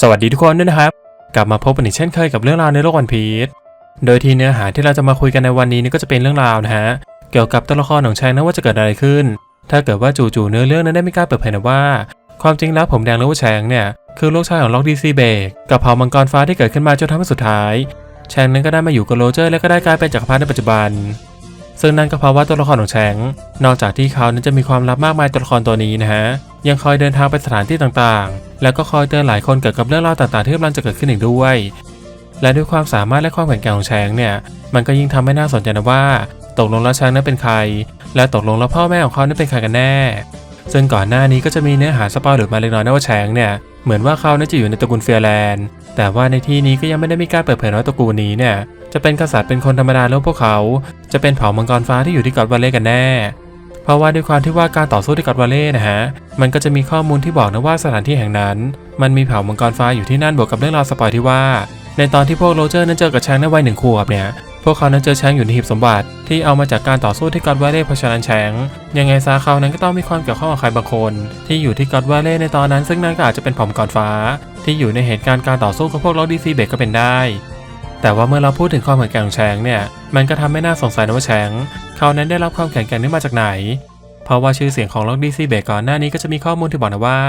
สวัสดีทุกคนด้วยนะครับ กลับมาพบกันอีกเช่นเคยกับเรื่องราวในโลกวันพีชโดยที่เนื้อหาที่เราจะมาคุยกันในวันนี้นี่ก็จะเป็นเรื่องราวนะฮะเกี่ยวกับตัวละครของแชงนะว่าจะเกิดอะไรขึ้น ถ้าเกิดว่าจู่ๆเนื้อเรื่องนั้นได้มีการเปิดเผยนะว่า ความจริงแล้วผมแดงหรือว่าแชงเนี่ยคือลูกชายของล็อกดีซีเบกกับเผ่ามังกรฟ้าที่เกิดขึ้นมาจนทำให้สุดท้าย แชงนั้นก็ได้มาอยู่กับโรเจอร์และก็ได้กลายเป็นจักรพรรดิในปัจจุบัน ซึ่งนั่นก็เพราะว่าตัวละครของแชงนอกจากที่เขานั้นจะมีความลับมากมายตัวละครตัวนี้นะฮะยังคอยเดินทางไปสถานที่ต่าง แล้วก็คอยเตือนหลายคนเกี่ยวกับเรื่องราวต่างๆที่กำลังจะเกิดขึ้นอีกด้วย และด้วยความสามารถและความแข็งแกร่งของแชงเนี่ยมันก็ยิ่งทำให้น่าสนใจนะว่า ตกลงแล้วแชงนั้นเป็นใคร และตกลงแล้วพ่อแม่ของเขานั้นเป็นใครกันแน่ ซึ่งก่อนหน้านี้ก็จะมีเนื้อหาสปอยหลุดมาเล็กน้อยนะว่าแชงเนี่ยเหมือนว่าเขาน่าจะอยู่ในตระกูลเฟียร์แลนด์แต่ว่าในที่นี้ก็ยังไม่ได้มีการเปิดเผยว่าตระกูลนี้เนี่ยจะเป็นกษัตริย์เป็นคนธรรมดาหรือพวกเขา จะเป็นเผ่ามังกรฟ้าที่อยู่ที่กอดวาเล่กันแน่ เพราะว่าด้วยความที่ว่าการต่อสู้ที่กอดวาเล่นะฮะ มันก็จะมีข้อมูลที่บอกนะว่าสถานที่แห่งนั้น มันมีเผ่ามังกรฟ้าอยู่ที่นั่นบวกกับเรื่องราวสปอยที่ว่า ในตอนที่พวกโรเจอร์นั้นเจอกับช้างในวัยหนึ่งขวบเนี่ยพวกเขานั้นเจอช้างอยู่ในหีบสมบัติที่เอามาจากการต่อสู้ที่กอดวาเล่เพราะฉะนั้นช้างยังไงซาเขานั้นก็ต้องมีความเกี่ยวข้องกับใครบางคน ที่อยู่ที่กอดวาเล่ในตอนนั้น ซึ่งนั่นก็อาจจะเป็นเผ่ามังกรฟ้า ที่อยู่ในเหตุการณ์การต่อสู้กับพวกล็อกดีซีเบกก็เป็นได้ แต่ว่าเมื่อเราพูดถึงความแข็งแกร่งของแชงเนี่ย มันก็ทำให้น่าสงสัยนะว่าแชงเขานั้นได้รับความแข็งแกร่งนี้มาจากไหน เพราะว่าชื่อเสียงของล็อกดีซีเบกก่อนหน้านี้ก็จะมีข้อมูลที่บอกนะว่า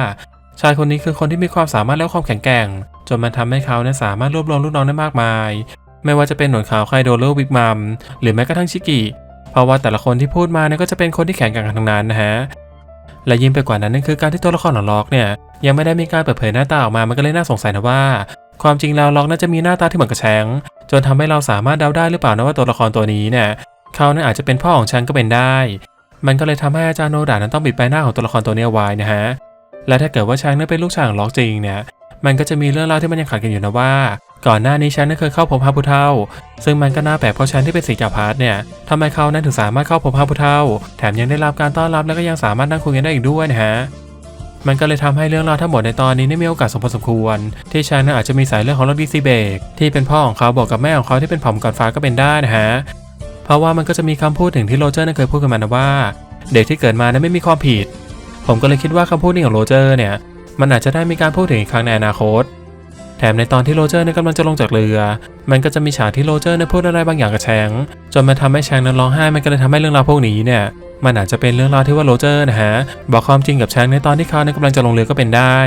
ชายคนนี้คือคนที่มีความสามารถและความแข็งแกร่ง จนมันทำให้เขานั้นสามารถรวบรวมลูกน้องได้มากมาย ไม่ว่าจะเป็นหนวดขาวไคโดโรบิ๊กมัมหรือแม้กระทั่งชิกิ เพราะว่าแต่ละคนที่พูดมาเนี่ยก็จะเป็นคนที่แข็งแกร่งกันทั้งนั้นนะฮะและยิ่งไปกว่านั้นนั่นคือการที่ตัวละครของล็อกเนี่ยยังไม่ได้มีการเปิดเผยหน้าตาออกมา มันก็เลยน่าสงสัยนะว่า ความจริงแล้วล็อกน่าจะมีหน้าตาที่เหมือนกับแชงจนทำให้เราสามารถเดาได้หรือเปล่านะว่าตัวละครตัวนี้เนี่ยเขาเนั้นอาจจะเป็นพ่อของแชงก็เป็นได้ มันก็เลยทำให้อาจารย์โนดานั้นต้องปิดใบหน้าของตัวละครตัวนี้ไว้นะฮะและถ้าเกิดว่าแชงนั้นเป็นลูกชายของล็อกจริงเนี่ยมันก็จะมีเรื่องราวที่มันยังขัดกันอยู่นะว่า ก่อนหน้านี้แชงนั้นเคยเข้าพบพระผู้เฒ่าซึ่งมันก็น่าแปลกเพราะแชงที่เป็นสีจักรพรรดิเนี่ยทำไมเขานั้นถึงสามารถเข้าพบพระผู้เฒ่าแถมยังได้รับการต้อนรับแล้วก็ยังสามารถนั่งคุยกันได้อีกด้วยนะฮะ มันก็เลยทำให้เรื่องราวทั้งหมดในตอนนี้ได้มีโอกาสสมพอสมควร ที่ชานั้นอาจจะมีสายเรื่องของลอดีซีเบกที่เป็นพ่อของเขาบอกกับแม่ของเขาที่เป็นผอมก่อนฟ้าก็เป็นได้นะฮะเพราะว่ามันก็จะมีคำพูดถึงที่โรเจอร์นั้นเคยพูดกันมานะว่า เด็กที่เกิดมานั้นไม่มีความผิด ผมก็เลยคิดว่าคำพูดนี้ของโรเจอร์เนี่ยมันอาจจะได้มีการพูดถึงอีกครั้งในอนาคต แถมในตอนที่โรเจอร์เนี่ยกำลังจะลงจากเรือ มันก็จะมีฉากที่โรเจอร์เนี่ยพูดอะไรบางอย่างกับแชงจนมันทำให้แชงนั้นร้องไห้ มันก็เลยทำให้เรื่องราวพวกนี้เนี่ย มันอาจจะเป็นเรื่องราวที่ว่าโรเจอร์นะฮะ บอกความจริงกับแชงในตอนที่เขาเนี่ยกำลังจะลงเรือก็เป็นได้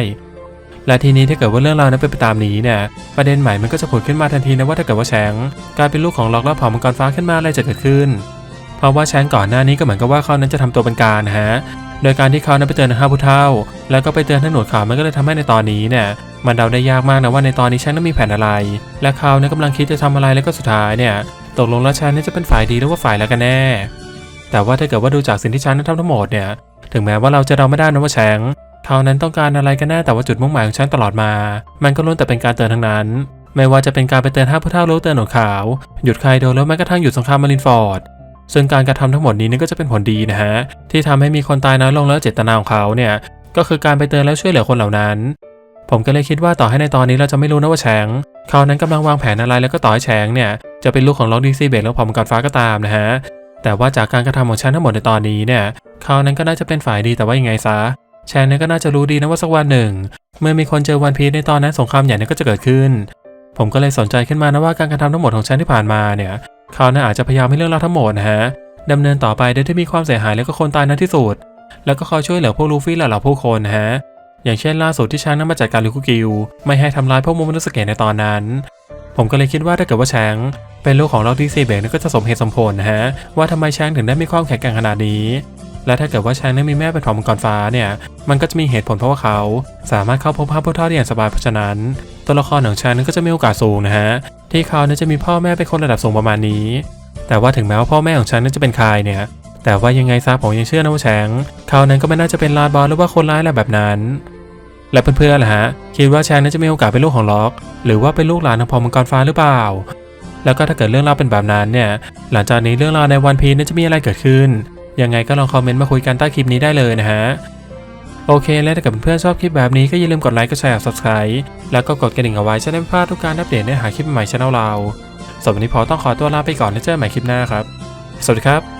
และทีนี้ถ้าเกิดว่าเรื่องราวนั้นเป็นไปตามนี้เนี่ย ประเด็นใหม่มันก็จะผุดขึ้นมาทันทีนะว่าถ้าเกิดว่าแชงกลายเป็นลูกของล็อกและเผ่ามังกรฟ้าขึ้นมาอะไรจะเกิดขึ้น เพราะว่าแชงก่อนหน้านี้ก็เหมือนกับว่าเขานั้นจะทำตัวเป็นการนะฮะโดยการที่เขานั้นไปเตือนห้าผู้เฒ่า แล้วก็ไปเตือนท่านหนวดขาวมันก็เลยทำให้ในตอนนี้เนี่ย มันเดาได้ยากมากนะว่าในตอนนี้แชงนั้นมีแผนอะไร และเขาเนี่ยกำลังคิดจะทำอะไรแล้วก็สุดท้ายเนี่ย ตกลงแล้วแชงนี่จะเป็นฝ่ายดีหรือว่าฝ่ายแล้วกันแน่ แต่ว่าถ้าเกิดว่าดูจากสิ่งที่แชงนั้นทำทั้งหมดเนี่ย ถึงแม้ว่าเราจะเดาไม่ได้นะว่าแชงเขานั้นต้องการอะไรกันแน่แต่ว่าจุดมุ่งหมายของแชงตลอดมา มันก็ล้วนแต่เป็นการเตือนทั้งนั้น ไม่ว่าจะเป็นการไปเตือนห้าผู้เฒ่าหรือเตือนหนวดขาว หยุดใครโดนแล้วแม้กระทั่งหยุดสงครามมารินฟอร์ดซึ่งการกระทำทั้งหมดนี้นี่ก็จะเป็นผลดีนะฮะที่ทำให้มีคนตายน้อยลงแล้วเจตนาของเขาเนี่ยก็คือการไปเตือนและช่วยเหลือคนเหล่านั้น ผมก็เลยคิดว่าต่อให้ในตอนนี้เราจะไม่รู้นะว่าแชงเขานั้นกำลังวางแผนอะไรแล้วก็ต่อให้แชงเนี่ยจะเป็นลูกของล็อกดีซีเบกแล้วพอมกรฟ้าก็ตามนะฮะแต่ว่าจากการกระทำของแชงทั้งหมดในตอนนี้เนี่ยเขานั้นก็น่าจะเป็นฝ่ายดีแต่ว่ายังไงซะแชงนั้นก็น่าจะรู้ดีนะว่าสักวันหนึ่ง เมื่อมีคนเจอวันพีในตอนนั้นสงครามใหญ่นั้นก็จะเกิดขึ้น ผมก็เลยสนใจขึ้นมานะว่าการกระทำทั้งหมดของแชงที่ผ่านมาเนี่ยเขานั้นอาจจะพยายามให้เรื่องราวทั้งหมดนะฮะดำเนินต่อไปโดยที่มีความเสียหายแล้วก็คนตายน้อยที่สุด แล้วก็คอยช่วยเหลือพวกลูฟี่และเหล่าผู้คนนะฮะ อย่างเช่นล่าสุดที่ช้างนั้นมาจัดการลิคุกิวไม่ให้ทำร้ายพวกมนุษย์สเกตในตอนนั้น ผมก็เลยคิดว่าถ้าเกิดว่าแชงเป็นลูกของล็อกดีซีเบกนั่นก็จะสมเหตุสมผลนะฮะว่าทำไมแชงถึงได้มีความแข็งแกร่งขนาดนี้ และถ้าเกิดว่าแชงนั้นมีแม่เป็นทอมมังกรฟ้าเนี่ยมันก็จะมีเหตุผลเพราะว่าเขาสามารถเข้าพบพระพุทธเจ้าได้อย่างสบายเพราะฉะนั้น ตัวละครของแชงนั้นก็จะมีโอกาสสูงนะฮะที่เขานั้นจะมีพ่อแม่เป็นคนระดับสูงประมาณนี้ แต่ว่าถึงแม้ว่าพ่อแม่ของฉันนั้นจะเป็นใครเนี่ยแต่ว่ายังไงซะผมยังเชื่อนะว่าแชงเขานั้นก็ไม่น่าจะเป็นลาดบอลหรือว่าคนร้ายอะไรแบบนั้น และเพื่อนๆล่ะฮะคิดว่าแชงนั้นจะมีโอกาสเป็นลูกของล็อก หรือว่าเป็นลูกหลานของพอมังกรฟ้าหรือเปล่า แล้วก็ถ้าเกิดเรื่องราวเป็นแบบนั้นเนี่ยหลังจากนี้เรื่องราวในวันพีนั้นจะมีอะไรเกิดขึ้น ยังไงก็ลองคอมเมนต์มาคุยกันใต้คลิปนี้ได้เลยนะฮะโอเค และถ้าเกิดเพื่อนๆชอบคลิปแบบนี้ก็อย่าลืมกดไลค์กดแชร์ subscribe แล้วก็กดกระดิ่งเอาไว้จะได้ไม่พลาดทุกการอัปเดตเนื้อหาคลิปใหม่ช่องเราสำหรับวันนี้พอต้องขอตัวลาไปก่อนแล้วเจอกันใหม่คลิปหน้าครับ สวัสดีครับ